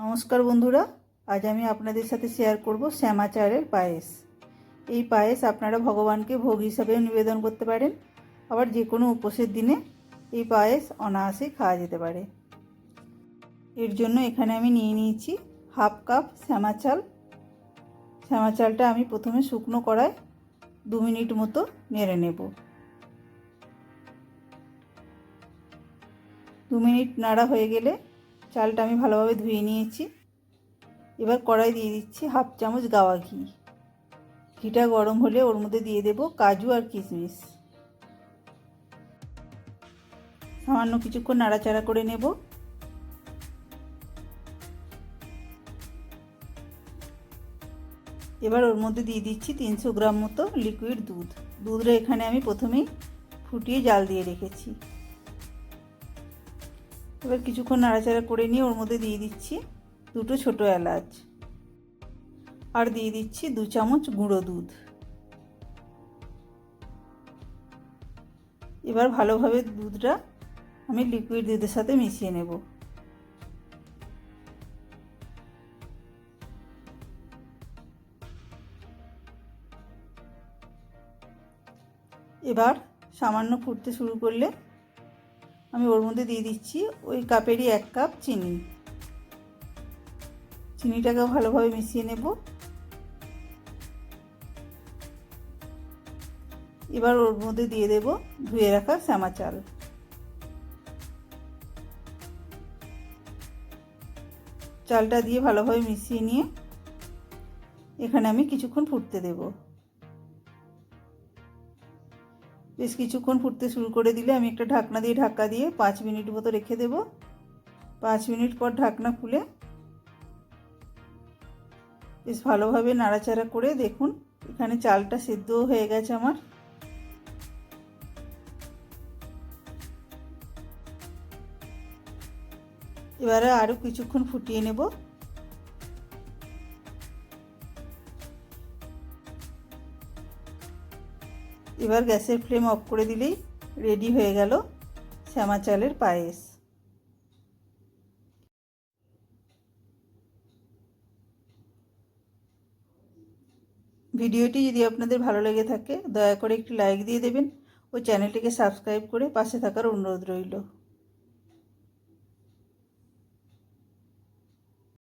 নমস্কার বন্ধুরা, আজ আমি আপনাদের সাথে শেয়ার করব শ্যামা চালের পায়েস। এই পায়েস আপনারা ভগবানকে ভোগ হিসাবেও নিবেদন করতে পারেন। আবার যে কোনো উপোসের দিনে এই পায়েস অনায়াসেই খাওয়া যেতে পারে। এর জন্য এখানে আমি নিয়ে নিয়েছি হাফ কাপ শ্যামা চাল শ্যামা চালটা আমি প্রথমে শুকনো করায় দু মিনিট মতো নেড়ে নেব। দু মিনিট নাড়া হয়ে গেলে চালটা আমি ভালোভাবে ধুয়ে নিয়েছি। এবার কড়াই দিয়ে দিচ্ছি হাফ চামচ গাওয়া ঘি। ঘিটা গরম হলে ওর মধ্যে দিয়ে দেব কাজু আর কিশমিশ। সামান্য কিছুক্ষণ নাড়াচাড়া করে নেব। এবার ওর মধ্যে দিয়ে দিচ্ছি তিনশো গ্রাম মতো লিকুইড দুধ। দুধটা এখানে আমি প্রথমেই ফুটিয়ে জাল দিয়ে রেখেছি। এবার কিছুক্ষণ নাড়াচাড়া করে নিয়ে ওর মধ্যে দিয়ে দিচ্ছি দুটো ছোটো এলাচ। আর দিয়ে দিচ্ছি দু চামচ গুঁড়ো দুধ। এবার ভালোভাবে দুধটা আমি লিকুইড দুধের সাথে মিশিয়ে নেব। এবার সামান্য ফুটতে শুরু করলে আমি ওর মধ্যে দিয়ে দিচ্ছি ওই কাপেরই এক কাপ চিনি। চিনিটাকেও ভালোভাবে মিশিয়ে নেব। এবার ওর মধ্যে দিয়ে দেব ধুয়ে রাখা শ্যামা চাল। চালটা দিয়ে ভালোভাবে মিশিয়ে নিয়ে এখানে আমি কিছুক্ষণ ফুটতে দেবো। বেশ কিছুক্ষণ ফুটতে শুরু করে দিলে আমি একটা ঢাকনা দিয়ে ঢাকা দিয়ে পাঁচ মিনিট মতো রেখে দেব। পাঁচ মিনিট পর ঢাকনা খুলে বেশ ভালোভাবে নাড়াচাড়া করে দেখুন, এখানে চালটা সেদ্ধও হয়ে গেছে আমার। এবারে আরও কিছুক্ষণ ফুটিয়ে নেব। এবার গ্যাসের ফ্লেম অফ করে দিলেই রেডি হয়ে গেল শ্যামা চালের পায়েস। ভিডিওটি যদি আপনাদের ভালো লেগে থাকে, দয়া করে একটি লাইক দিয়ে দেবেন ও চ্যানেলটিকে সাবস্ক্রাইব করে পাশে থাকার অনুরোধ রইল।